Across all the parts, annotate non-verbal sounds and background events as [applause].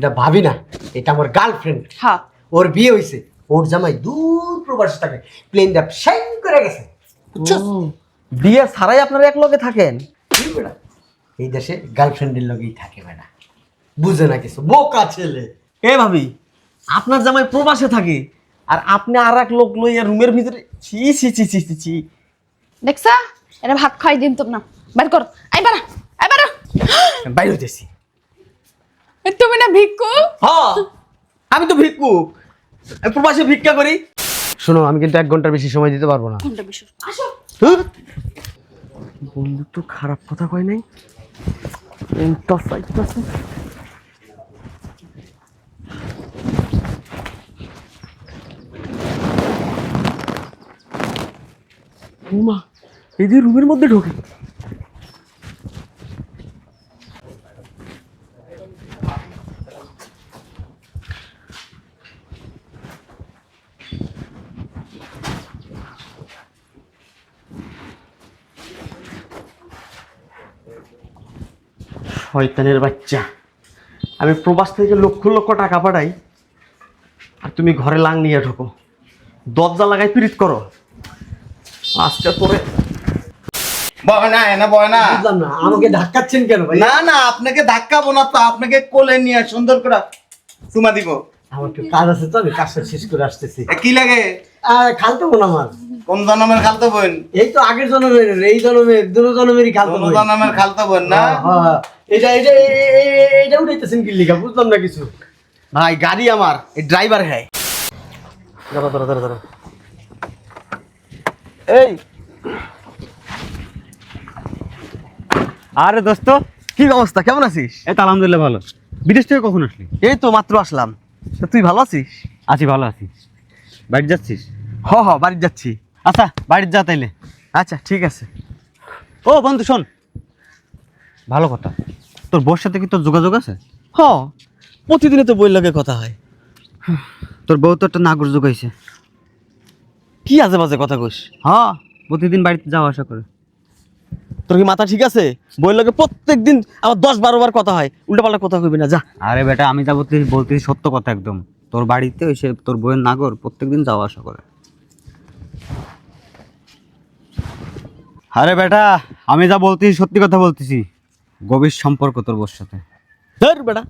এটা ভাবি না এটা আমার গার্লফ্রেন্ড হ্যাঁ। ওর বিয়ে হয়েছে ওর জামাই দূর প্রবাস থাকে প্লেনটা সাইন করে গেছে। বুঝছস? বিয়ে ছাড়াই আপনারা এক লগে থাকেন? এই দেশে গার্লফ্রেন্ডের লগেই থাকে বেটা বুঝে না কিছু বোকা ছেলে। এ ভাবি আপনার জামাই প্রবাসে থাকে আর আপনি আর এক লোক লইয়া রুমের ভিতরে ছি ছি ছি ছি ছি ছি। দেখছা? এটা ভাত খাই দিন তো না বের কর। আই বারা আই বারা বাইরে হইতেছি। তুমি না ভিক্ষু? হ্যাঁ আমি তো ভিক্ষুক আমি প্রবাসে ভিক্ষা করি। শোনো আমি কিন্তু এক ঘণ্টার বেশি সময় দিতে পারব না। আসো। বন্ধু তো খারাপ কথা কয় নাই। মা এই যে রুমের মধ্যে ঢোকে। শয়তানের বাচ্চা। আমি প্রবাস থেকে লক্ষ লক্ষ টাকা পাঠাই আর তুমি ঘরে লাং নিয়ে ঢোকো। দরজা লাগাই পিরিত করো। আজকে তোরে বয় না এনা না। বুঝলাম না আমাকে ধাক্কাচ্ছেন কেন ভাই? না না আপনাকে ধাক্কাবো না তো আপনাকে কোলে নিয়ে সুন্দর করে চুমা দিব। আমার একটু কাজ আছে তো আমি কাজটা শেষ করে আসতেছি। কি লাগে? আর খালতো বোন আমার। কোন জনমের খালতো বোন? এই তো আগের জন্মের এই জন্মের দুটো জন্মেরই খালতো কোন বোন। জনমের খালতো বোন না? হ্যাঁ, হ্যাঁ। এটা এটা এ- এ- এ- এটা উঠাইতেছেন কি লিখা বুঝলাম না কিছু। ভাই গাড়ি আমার এই ড্রাইভার হ্যাঁ দাঁড়া দাঁড়া দাঁড়া দাঁড়া। এই। আরে দোস্ত কি অবস্থা? কেমন আছিস? এই তো আলহামদুলিল্লাহ ভালো। বিদেশ থেকে কখন আসলি? এই তো মাত্র আসলাম। তা তুই ভালো আছিস? আছি ভালো আছি। বাড়ি যাচ্ছিস? হ হ বাড়ি যাচ্ছি। আচ্ছা বাড়ির যা তাইলে। আচ্ছা ঠিক আছে। ও বন্ধু শোন। ভালো কথা। তোর বউর সাথে কি তোর যোগাযোগ আছে? হ প্রতিদিনে তো বই লাগে কথা হয়। তোর বউ তো একটা নাগর যোগাইছে। কি আজে বাজে কথা কইস? হ্যাঁ প্রতিদিন বাড়িতে যাওয়া আসা করে। তোর কি মাথা ঠিক আছে? বই লাগে প্রত্যেক দিন আমার দশ বারো বার কথা হয়। উল্টা পাল্টা কথা কইবি না যা। আরে বেটা আমি যা বলতেছি বলতেছি সত্য কথা একদম। তোর বাড়িতে এসে তোর বউয়ের নাগর প্রত্যেকদিন যাওয়া আসা করে। আরে বেটা আমি যা বলতেছি সত্যি কথা বলতেছি। গভীর সম্পর্ক তোর বউর সাথে। ধর বেটা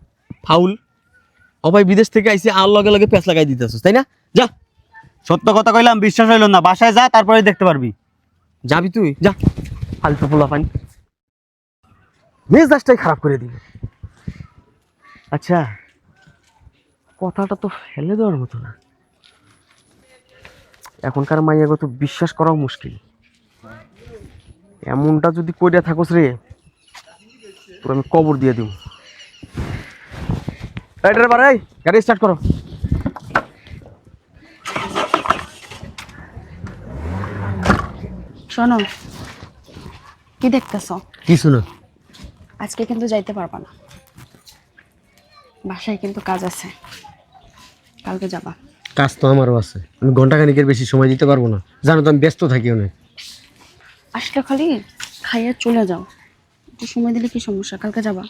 ফাউল। অবাই বিদেশ থেকে আইসে আর লগে লগে পেঁচ লাগাই দিতেছিস তাই না? যা। সত্য কথা কইলাম বিশ্বাস হইল না। বাসায় যা তারপরে দেখতে পারবি। যাবি তুই যা। ফালতু পোলা পানি। মেজাজটাই খারাপ করে দিল। আচ্ছা। কথাটা তো ফেলে দেওয়ার মতো না। এখনকার মাইয়াগো তো বিশ্বাস করাও মুশকিল। এমনটা যদি কইরা থাকোস রে তোর আমি কবর দিয়ে দিব। এই ড্রাইভার এই গাড়ি স্টার্ট করো। শোনো কি দেখতেছো? কিছু না আজকে কিন্তু যাইতে পারবা না। বাসায় কিন্তু কাজ আছে। কালকে যাবা। কাজ তো আমারও আছে। আমি ঘণ্টা খানিকের বেশি সময় দিতে পারব না। জানো তো আমি ব্যস্ত থাকি অনেক। আসলে খালি খাইয়া চলে যাও। একটু সময় দিলে কি সমস্যা? কালকে যাবা?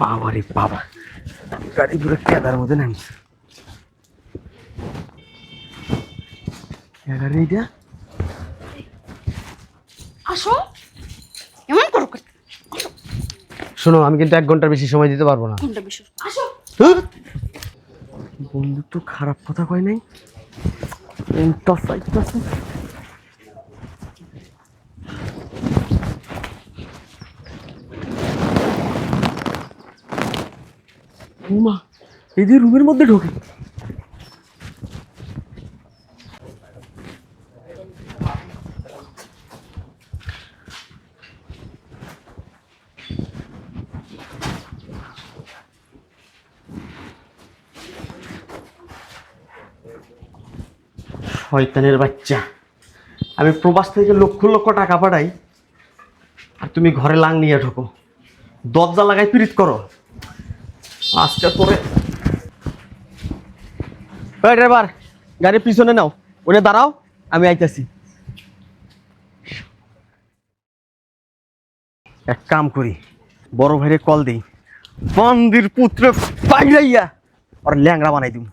বাবা রে বাবা। গাড়ি পুরো কেদার মধ্যে নামছে। গাড়ি এটা আসো। এমন করো শোনো আমি কিন্তু এক ঘণ্টার বেশি সময় দিতে পারব না। কোনটা বিশুর আসো। বন্ধু তো খারাপ কথা কয় নাই। এই যে রুমের মধ্যে ঢোকে। শয়তানের বাচ্চা। আমি প্রবাস থেকে লক্ষ লক্ষ টাকা পাঠাই, আর তুমি ঘরে লাং নিয়ে ঢোকো। দরজা লাগাই পিরিত করো। আজকে তোরে ড্রাইভার, গাড়ির পিছনে নাও। ওরে দাঁড়াও, আমি আইতাছি। এক কাম করি, বড় ভাইরে কল দেই। বান্দির পুত্র পাইরাইয়া আর ল্যাংড়া বানাই দিব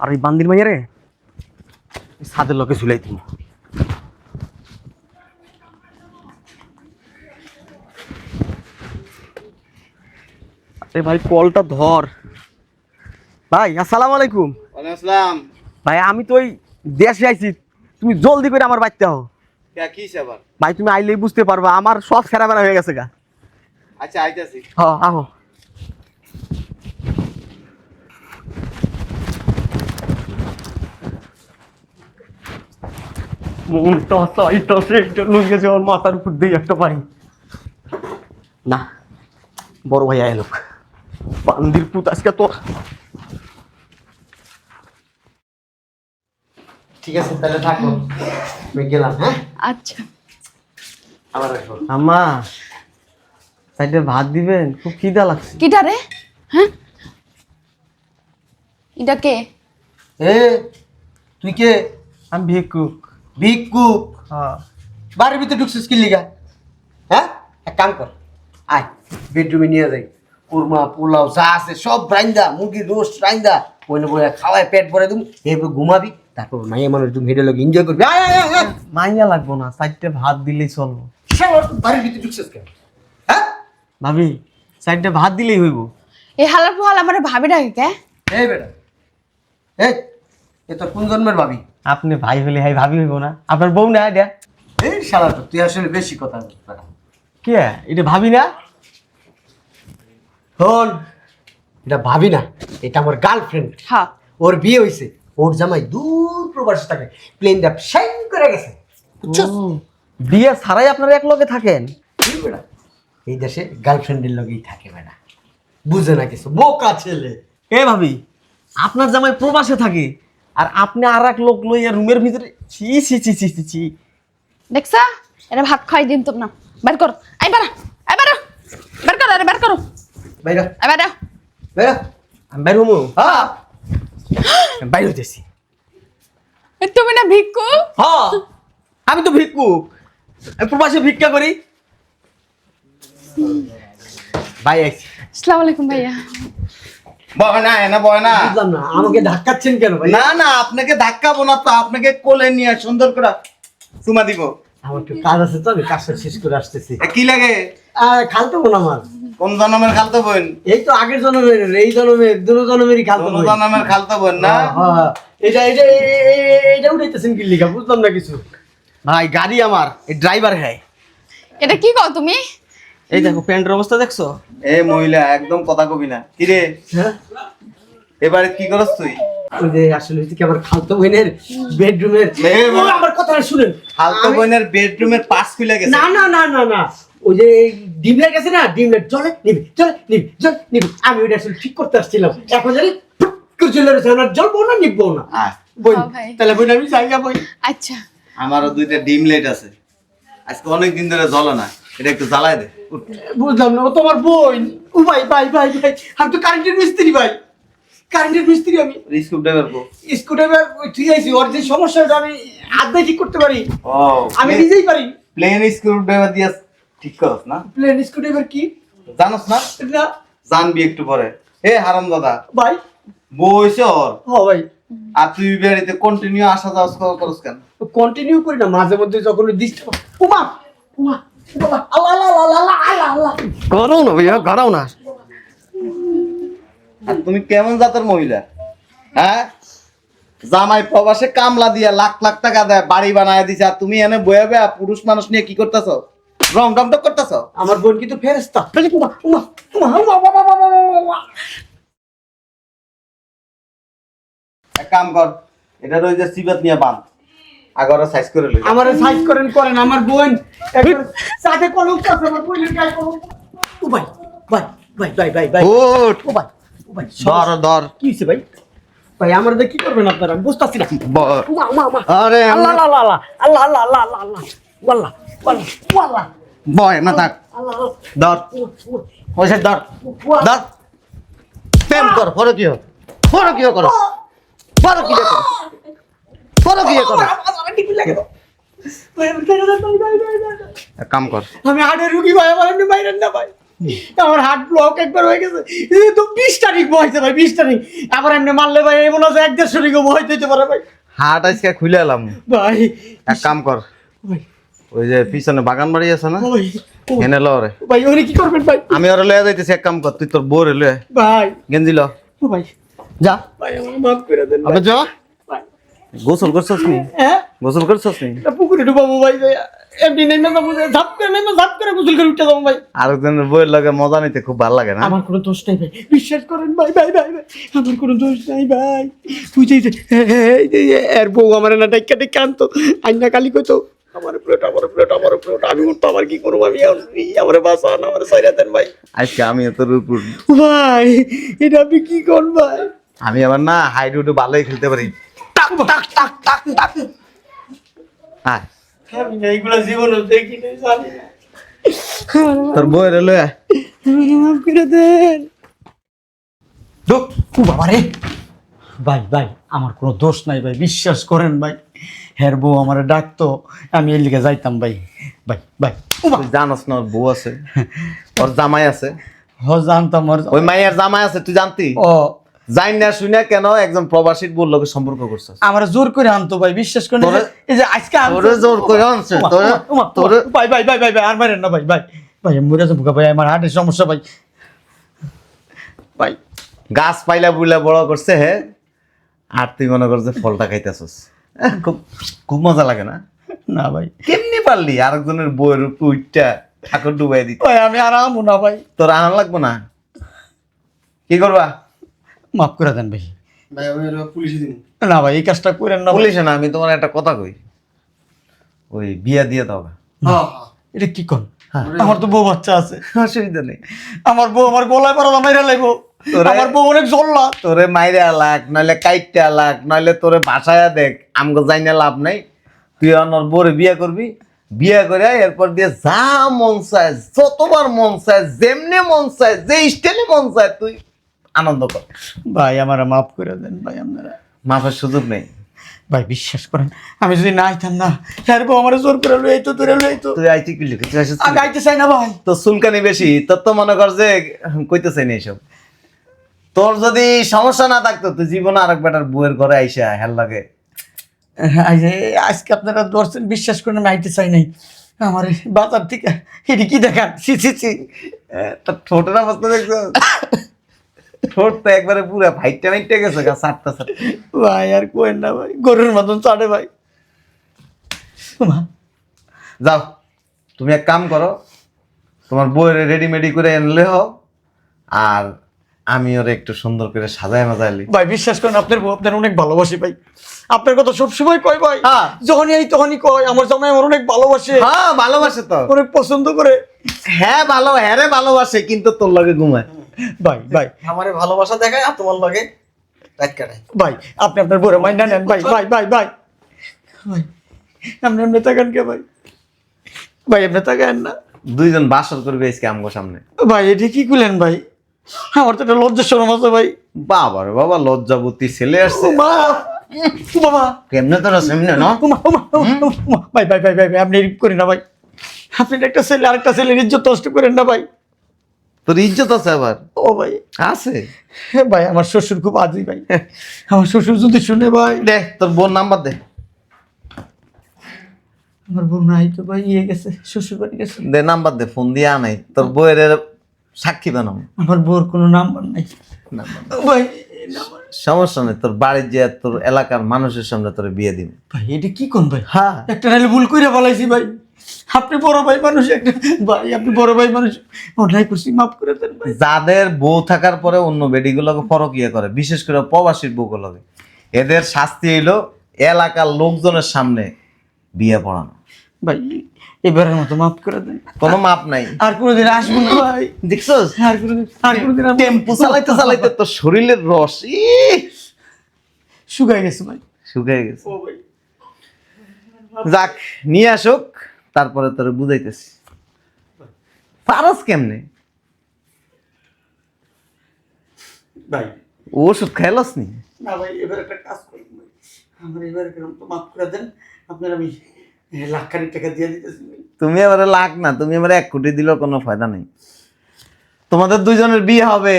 আর এই বান্দির মাইয়ারে ছাদের লোকে ঝুলাই দিব আরে ভাই কলটা ধর। ভাই আসসালামু আলাইকুম। আসসালাম। ভাই আমি তো ওই দেশে আইছি। তুমি জলদি করে আমার বাড়িতে হও ভাই তুমি আইলেই বুঝতে পারবা আমার সব সেরা বেড়া হয়ে গেছে গা। আচ্ছা আইতাছি। হ আহো। লুঙ্গে যে ওর মাথার উপর দিয়ে একটা পারি না বড় ভাই আইলোক বান্দির পুত আজকে তোর ঠিক আছে তাহলে থাকো। আমি গেলাম হ্যাঁ? আচ্ছা। আবার আসব। আম্মা সাইডে ভাত দিবেন? খুব খিদা লাগছে। কিটা রে? হ্যাঁ? এটা কে? এ তুই কে? আমি ভিক্ষুক। ভিক্ষুক হ্যাঁ। বাড়ির ভিতরে ঢুকছিস কি লিগা? হ্যাঁ? এক কাম কর। আয় বেডরুমে নিয়ে যাই। কুরমা পোলাও যা আছে সব রাইন্দা মুরগির রোস্ট রাইন্দা। ওইনে বলে খাওয়ায় পেট ভরে তুমি এরপর ঘুমাবি তারপর মাইয়া মানুষ তুমি হেঁটে লোক এনজয় করবি। মাইয়া লাগবো না সাইডে ভাত দিলেই চলবো। বাড়ির ভিতরে ঢুকছিস কেন? হ্যাঁ? ভাবি সাইডে ভাত দিলেই হইব। এই হালার পোহাল আমার ভাবি ডাকে কে? এই বেটা এই এ তোর কোন জন্মের ভাবি? আপনি ভাই হলে হাই ভাবি হইব না। আপনার বউ না এটা? এই শালা তো তুই আসলে বেশি কথা কে? এটা ভাবি না? শোন এটা ভাবি না এটা আমার গার্লফ্রেন্ড হ্যাঁ ওর বিয়ে হয়েছে ওর জামাই দূর প্রবাসে থাকে প্লেন প্লেনটা শাইন করে গেছে। বিয়ে ছাড়াই আপনারা এক লগে থাকেন এই দেশে গার্লফ্রেন্ডের লগেই থাকে বেটা বুঝে না কিছু বোকা ছেলে। এ ভাবি আপনার জামাই প্রবাসে থাকে আর আপনি আর এক লোক লইয়া রুমের ভিতরে ছি ছি ছি ছি ছি দেখছা? এটা ভাত খাই দিন তো না। বের কর। আই বারা আই বারা বের কর আরে বের করো। বাইরা। আই বারা বাইরা। আমি বাইর হমু। হ্যাঁ আমি [gasps] বাইর হইতেছি। তুমি না ভিক্ষু? হ্যাঁ আমি তো ভিক্ষুক আমি প্রবাসে ভিক্ষা করি। ভাই আসসালামু আলাইকুম ভাইয়া। বয় না এনা বুঝলাম না আমাকে ধাক্কাচ্ছেন কেন ভাই? না না আপনাকে ধাক্কাবো না তো আপনাকে কোলে নিয়ে সুন্দর করে চুমা দিব। আমার একটু কাজ আছে তো আমি কাজটা শেষ করে আসতেছি। কি লাগে? খালতো বোন আমার। কোন জন্মের খালতো বোন? এই তো আগের জন্মের এই জন্মের দুটো জন্মেরই খালতো কোন বোন। জন্মের খালতো বোন না? এটা এটা এ- এ- এ- এটা উঠাইতেছেন কি লিখা বুঝলাম না কিছু। ভাই গাড়ি আমার এই ড্রাইভার হ্যাঁ এটা কি কও তুমি? এই দেখো প্যান্টের অবস্থা দেখছ? এ মহিলা একদম কথা কবি না। কিরে হ্যাঁ? এবারে কি করস তুই? যে আসলে কি আমার খালতো বোনের বেডরুমের আমার কথাটা শুনেন। খালতো বোনের বেডরুমের পাশ খুলে গেছে। না না না না না। ওই যে ডিম লাইট আছে না নিবি নিবি নিবি। আমি ওইটা আসলে ঠিক করতে আসছিলাম। এখন জানি ফুট করে চলে গেছে আমার জ্বলবো না নিবো না? বই তাহলে বই আমি জায়গা বই আচ্ছা। আমারও দুইটা ডিম লাইট আছে। আজকে অনেক দিন ধরে জ্বলে না। এটা একটু জ্বালায় দে। বুঝলাম না ও তোমার বই ও ভাই ভাই ভাই ভাই। আমি তো কারেন্টের মিস্ত্রি ভাই। কারেন্টের মিস্ত্রি আমি। স্কুপ ড্রাইভার কো স্কুটার ঠিক আছে ওর যে সমস্যাটা আমি হাত দিয়ে ঠিক করতে পারি। ও আমি নিজেই পারি। প্লেন স্ক্রু ড্রাইভার দিয়ে ঠিক করস না? প্লেন স্কুটার কি? জানোস না? না। জানবি একটু পরে। হে হারাম দাদা। ভাই। বইছে ওর। হ ভাই। আর তুই বাড়িতে কন্টিনিউ আসা যাওয়া করস কেন? কন্টিনিউ করি না মাঝে মধ্যে যখন ডিস্টার্ব উমা উমা। বাবা, আল্লাহ আল্লাহ আল্লাহ আল্লাহ আল্লাহ আল্লাহ করো না ভাইয়া গড়াও না। আর তুমি কেমন জাতের মহিলা? হ্যাঁ? জামাই প্রবাসে কামলা দিয়া লাখ লাখ টাকা দেয় বাড়ি বানায় দিছে আর তুমি এনে বয়ে বয়ে পুরুষ মানুষ নিয়ে কি করতেছ? রং টং টক করতেছ? আমার বোন কিন্তু ফেরেস্তা এক কাম কর এটা ওই যে সিবাত নিয়ে বান আগরে সাইজ করে লই আমার সাইজ করেন করেন আমার বোন। সাথে কলম আমার বোনের গায়ে কলম। ও ভাই ভাই ভাই ভাই ভাই ভাই। উঠ। ও ভাই ও ভাই ধর ধর। কি হয়েছে ভাই? ভাই আমার দিয়ে কি করবেন আপনারা? আমি বুঝতেছি না। উমা উমা উমা। আরে আল্লাহ আল্লাহ আল্লাহ আল্লাহ আল্লাহ আল্লাহ আল্লাহ আল্লাহ। ওয়াল্লাহ ওয়াল্লাহ ওয়াল্লাহ। বয় না থাক। ধর। পয়সা ধর। ধর। প্রেম কর পরে কি হোক। পরে কি করো। পরে কি দেখো। করে বিয়ে করো। এক কাম কর। আমি হার্টের রুগী ভাই আমার এমনি বাইরেন না ভাই। আমার হার্ট ব্লক একবার হয়ে গেছে। তো বিশ তারিখ বয়সে ভাই বিশ তারিখ। আবার এমনি মারলে ভাই এমন আছে এক দেড়শো রিগো বয় দিতে পারে ভাই। হাট আজকে খুলে এলাম। ভাই এক কাম কর। ওই যে পিছনে বাগান বাড়ি আছে না? এনে ল রে ভাই ওরে কি করবেন ভাই? আমি ওরে লয়ে যাইতেছি এক কাম কর তুই তোর বউ রে লয়ে ভাই। গেঞ্জি ল। ভাই। যা। ভাই আমার মাফ করে দেন। যা। গোসল করছস নি? হ্যাঁ? গোসল করছস নি? পুকুরে ডুবাবো ভাই এমনি নেমে যাব ঝাপ করে নেমে ঝাপ করে গোসল করে উঠে যাব ভাই। আরেকজনের বউয়ের লগে মজা নিতে খুব ভালো লাগে না? আমার কোনো দোষ নাই ভাই। বিশ্বাস করেন ভাই ভাই ভাই ভাই। আমার কোনো দোষ নাই ভাই। তুই যে এর বউ আমার না ডাইকা ডাইকা আনতো। আইনা কালি কইতো আমার প্লেট আমার প্লেট আমার প্লেট আমি উঠতো আমার কি করব? আমি আমার বাসান আমার সাইরা দেন ভাই। আজকে আমি তোর উপর ভাই এটা আপনি কি কোন ভাই? আমি আবার না হাইড উডে ভালোই খেলতে পারি। টাক টাক টাক টাক টাক আয়। আমি এইগুলো জীবনে দেখি নাই জানি তোর বউয়ের লয়ে আমাকে মাফ করে দেন ঢুক ও বাবা রে। ভাই ভাই আমার কোনো দোষ নাই ভাই বিশ্বাস করেন ভাই। হের বউ আমার ডাকতো আমি এর লিগে যাইতাম ভাই। ভাই ভাই জানোস না ওর বউ আছে। ওর জামাই আছে। হ জানতাম আর ওই মাইয়ার জামাই আছে তুই জানতি? ও জানি না শুনে কেন একজন প্রবাসীর বউর লগে সম্পর্ক করছস? আমার জোর করে আনতো ভাই বিশ্বাস তোরে- এই যে আজকে তোরে জোর করে আনছে, তোরে- ভাই ভাই ভাই ভাই ভাই আর মারেন না ভাই ভাই ভাই মরে যাব ভাই আমার হার্টের সমস্যা ভাই। ভাই। গাছ পাইলা বুইলা বড় করছে হে? আর তুই মনে করছে ফলটা খাইতেছস। খুব খুব মজা লাগে না? না ভাই। কেমনি পারলি? আরেকজনের উপর উইটটা ঠাকুর ডুবাই দিতে। ভাই আমি আর আমু না ভাই। তোর আনার লাগবো না? কি করবা? মাফ করে দেন ভাই। ভাই আমি পুলিশে দিব। না ভাই এই কাজটা করেন না পুলিশে না আমি তোমার একটা কথা কই। ওই বিয়া দিয়ে দাও হ্যাঁ। এটা কি কোন? আমার তো বউ বাচ্চা আছে। অসুবিধা নেই। আমার বউ আমার গলায় পারা মাইরা লাগবো তোরে- আমার বউ অনেক জ্বললা তোরে মাইরে আলাক নইলে কাইটে আলাক নইলে তোরে বাসায় দেখ। আমগো যাইনে লাভ নাই। তুই অনর বোরে বিয়ে করবি। বিয়ে করে এরপর দিয়ে যা মন চায় যতবার মন চায় যেমনি মন চায় যে স্টাইলে মন চায় তুই। আনন্দ কর। ভাই আমার মাফ করে দেন ভাই আপনারা। মাফের সুযোগ নেই। ভাই বিশ্বাস করেন আমি যদি না আইতাম না হ্যাঁ বউ আমার জোর করে লই তো তোরে লই তো তুই আইটি কি লিখে আগে আইতে চাই না ভাই। তোর চুলকানি বেশি তোর তো মনে কর যে কইতে চাই না এইসব। তোর যদি সমস্যা না থাকতো তুই জীবনে আরেক বেটার বউয়ের ঘরে আইসা হেল লাগে। এই আজকে আপনারা ধরছেন বিশ্বাস করেন আমি আইতে চাই নাই। আমার বাজার থেকে এটি কি দেখান সি সি সি তোর ঠোঁটের অবস্থা দেখছ? [laughs] ঠোঁট তো একবারে পুরো ফাইটটা মাইটে গেছে গা সাতটা সাতটা ভাই আর কোয়েন না ভাই গরুর মতন চাটে ভাই। মা, যাও তুমি এক কাম করো তোমার বইয়ের রেডিমেডি করে এনলে হোক আর আমি ওরে একটু সুন্দর করে সাজায় মাজাইলি ভাই বিশ্বাস করেন আপনার বউ আপনার অনেক ভালোবাসি ভাই। আপনার কথা সবসময় কয় ভাই হ্যাঁ। যখনই এই তখনই কয় আমার জামাই আমার অনেক ভালোবাসে। হ্যাঁ ভালোবাসে তো। অনেক পছন্দ করে। হ্যাঁ ভালো হ্যাঁ রে ভালোবাসে কিন্তু তোর লগে ঘুমায়। ভাই ভাই। আমারে ভালোবাসা দেখায় আর তোমার লগে রাত কাটায়। ভাই আপনি আপনার বউরে মাইন্ডা নেন ভাই ভাই ভাই ভাই। ভাই। আপনি এমনি তাকান কে ভাই? ভাই এমনি তাকান না। দুইজন বাসর করবে আজকে আমগো সামনে। ভাই এটা কি করলেন ভাই? আমার তো একটা লজ্জা শরম আছে ভাই। বাবা রে বাবা লজ্জাবতী ছেলে আসছে। মা বাবা কেমনে তোরা সামনে না। ভাই ভাই ভাই ভাই আপনি করেন না ভাই। আপনি একটা ছেলে আরেকটা ছেলের ইজ্জত নষ্ট করেন না ভাই। তোর ইজ্জত আছে আবার? ও ভাই। আছে? হ্যাঁ ভাই আমার শ্বশুর খুব আদি ভাই। আমার শ্বশুর যদি শুনে ভাই দে তোর বোন নাম্বার দে। আমার বোন নাই তো ভাই ইয়ে গেছে শ্বশুর বাড়ি গেছে। দে নাম্বার দে ফোন দিয়ে আনাই। তোর বইয়ের সাক্ষী বানাম। আমার বউর কোনো নাম্বার নাই। ভাই সমস্যা নেই তোর বাড়ির যে তোর এলাকার মানুষের সামনে তোর বিয়ে দিন ভাই এটা কি কোন ভাই? হ্যাঁ। একটা নাহলে ভুল করে বলাইছি ভাই। আপনি বড় ভাই মানুষ একটা ভাই আপনি বড় ভাই মানুষ। অন্যায় করছি মাফ করে দেন ভাই। যাদের বউ থাকার পরে অন্য বেডিগুলোকে করে বিশেষ করে প্রবাসীর বউগুলোকে এদের শাস্তি হইল এলাকার লোকজনের সামনে বিয়ে পড়ানো। ভাই এবারের মতো মাফ করে দেন। কোনো মাপ নাই। আর কোনোদিন আসব না ভাই। দেখছোস? আর কোনোদিন আর কোনোদিন টেম্পু চালাইতে চালাইতে তোর শরীরের রস শুকায় গেছে ভাই। শুকিয়ে গেছে। ও ভাই। যাক নিয়ে আসুক। তারপরে তোর বুঝাইতেছি। পারস কেমনে? ভাই। ওষুধ খাইলস নি? না ভাই এবার একটা কাজ করুন ভাই। আমার এবার তো মাফ করে দেন আপনার আমি লাখ খানিক টাকা দিয়ে দিতেছি তুমি এবারে লাখ না তুমি এবারে এক কোটি দিলেও কোনো ফায়দা নেই। তোমাদের দুজনের বিয়ে হবে।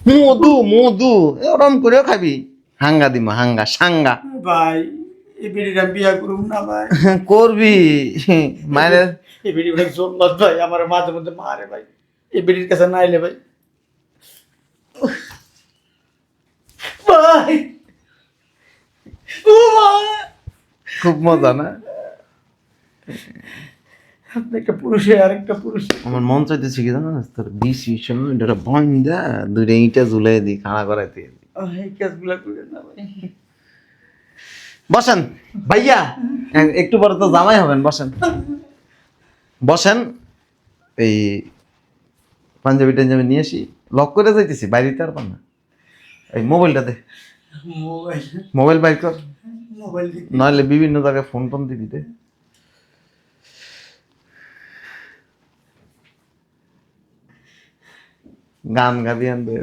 মধু মধু। ওরম করেও খাবি। হাঙ্গা দিমা হাঙ্গা সাঙ্গা। ভাই। এই আমি বিয়া করুম না ভাই। [laughs] করবি। মায়ের এই বেডি অনেক জোরবাদ ভাই আমার মাঝে মধ্যে মারে ভাই। এই বেডির কাছে না এলে ভাই। ভাই। ও ভাই খুব মজা না? আপনি একটা পুরুষে আর একটা পুরুষ। আমার মন চাইতেছে কি জানো? তোর বিষ বিষণ এটা বন্ধা দুইটা ইটা ঝুলাই দিই খাড়া করাইতে। এই কাজগুলা না ভাই। বসেন। ভাইয়া একটু পরে তো জামাই হবেন বসেন। বসেন। এই পাঞ্জাবি টাঞ্জাবি নিয়ে আসি। লক করে যাইতেছি বাইরে দিতে পারবেন না। এই মোবাইলটা দে। মোবাইল। বাইর কর। নইলে বিভিন্ন জায়গায় ফোন টোন দিবি দে। গান গাবি আনবে।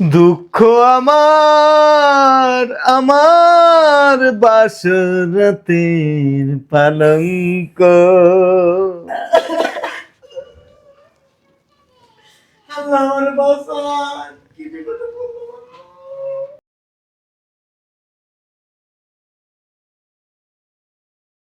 দুঃখ আমার আমার বাসরাতের পালঙ্ক। আমার পড়লাম